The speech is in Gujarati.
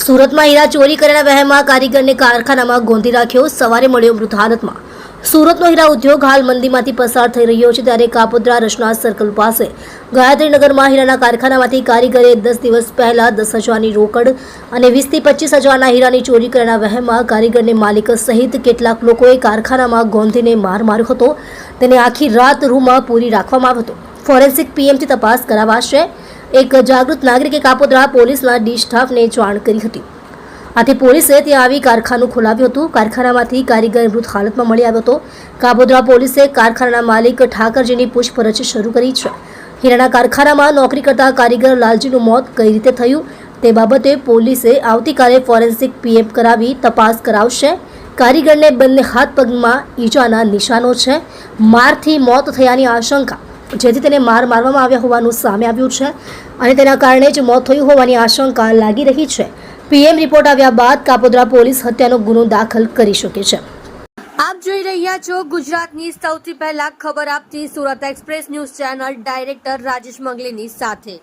સુરતમાં હીરા ચોરી કરેલા વહેમાં કારીગરને કારખાનામાં ગોંધી રાખ્યો. સવારે મળ્યો મૃત હાલતમાં. સુરતનો હીરા ઉદ્યોગ હાલ મંદીમાંથી પસાર થઈ રહ્યો છે ત્યારે કાપોદ્રા રચના સર્કલ પાસે. ગાયત્રીનગરમાં હીરાના કારખાનામાંથી કારીગરે દસ દિવસ પહેલા દસ હજારની રોકડ અને વીસથી પચીસ હજારના હીરાની ચોરી કરેલા વહેમાં કારીગરને માલિક સહિત કેટલાક લોકોએ કારખાનામાં ગોંધીને માર માર્યો હતો. તેને આખી રાત રૂમમાં પૂરી રાખવામાં આવ્યો હતો ફોરેન્સિક પીએમથી તપાસ કરાવાશે. એક જાગૃત નાગરિકે કાપોદ્રા પોલીસના ડી સ્ટાફને જાણ કરી હતી. આથી પોલીસે ત્યાં આવી કારખાનું ખોલાવ્યું હતું. કારખાનામાંથી કારીગર મૃત હાલતમાં મળી આવ્યો હતો. કાપોદ્રા પોલીસે કારખાનાના માલિક ઠાકરજીની પૂછપરછ શરૂ કરી છે. હીરાના કારખાનામાં નોકરી કરતા કારીગર લાલજીનું મોત કઈ રીતે થયું તે બાબતે પોલીસે આવતીકાલે ફોરેન્સિક પીએમ કરાવી તપાસ કરાવશે. કારીગરને બંને હાથ પગમાં ઈજાના નિશાનો છે. મારથી મોત થયાની આશંકા જેથી તેને માર મારવામાં આવ્યા હોવાનું સામે આવ્યું છે અને તેના કારણે જ મોત થયું હોવાની આશંકા લાગી રહી છે. પીએમ રિપોર્ટ આવ્યા બાદ કાપોદ્રા પોલીસ હત્યાનો ગુનો દાખલ કરી શકે છે. આપ જોઈ રહ્યા છો ગુજરાતની સૌથી પહેલા ખબર આપતી Surat express news channel director Rajesh મંગલીની સાથે.